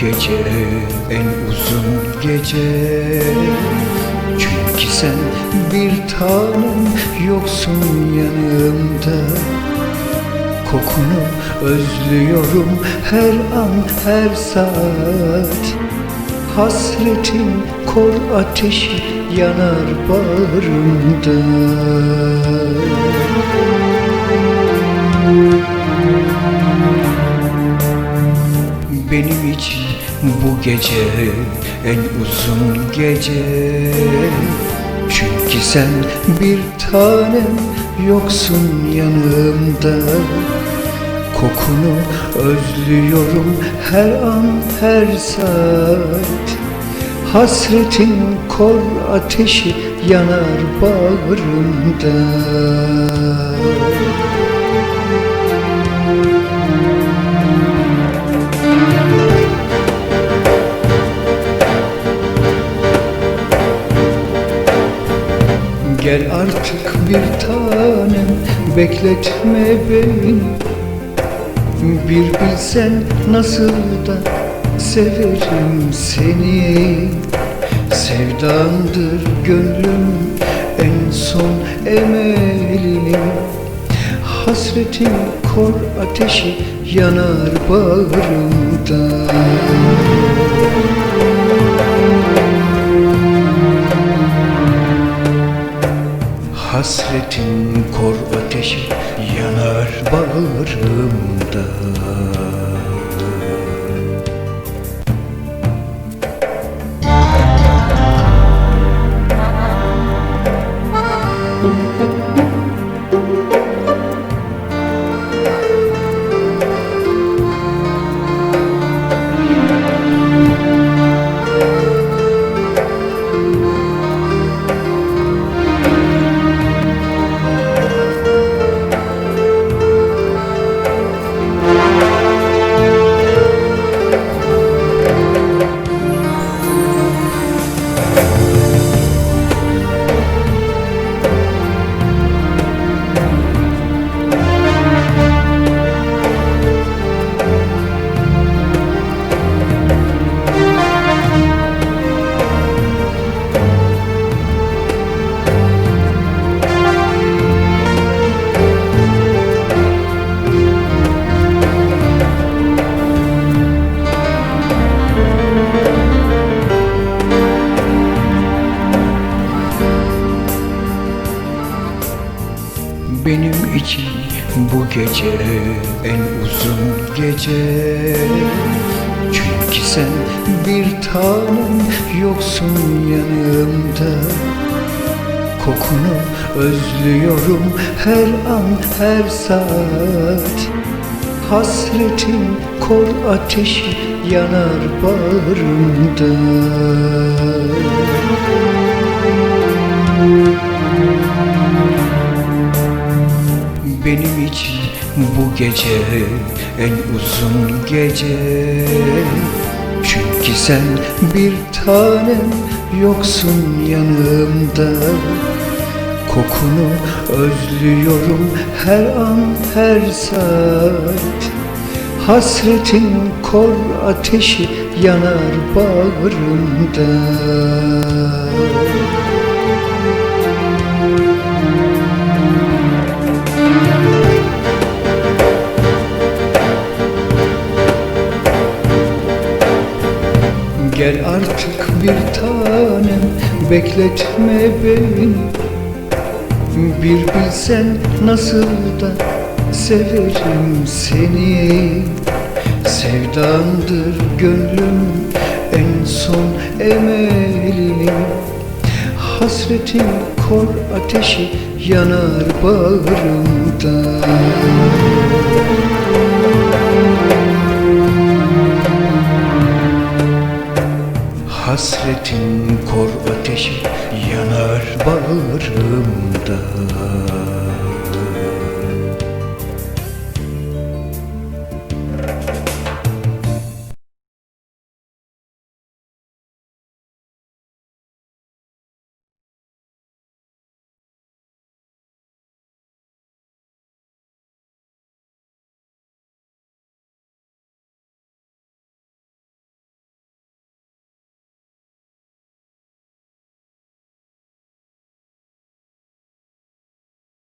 gece en uzun gece. Çünkü sen bir tanem yoksun yanımda. Kokunu özlüyorum her an her saat. Hasretin kor ateşi yanar bağrımda gece en uzun gece. Çünkü sen bir tanem yoksun yanımda. Kokunu özlüyorum her an her saat. Hasretin kor ateşi yanar bağrımda artık bir tanem bekletme beni. Bir bilsen nasıl da severim seni. Sevdandır gönlüm en son emelim Hasretin kor ateşi yanar bağrımda Hasretin kor ateşi yanar bağrımda Benim için bu gece en uzun gece. Çünkü sen bir tanem yoksun yanımda. Kokunu özlüyorum her an her saat. Hasretin kor ateşi yanar bağrımda Benim için bu gece en uzun gece. Çünkü sen bir tanem yoksun yanımda. Kokunu özlüyorum her an her saat. Hasretin kor ateşi yanar bağrımda Gel artık bir tanem bekletme beni. Bir bilsen nasıl da severim seni. Sevdandır gönlüm en son emelim Hasretin kor ateşi yanar bağrımda Hasretin kor ateşi yanar bağrımda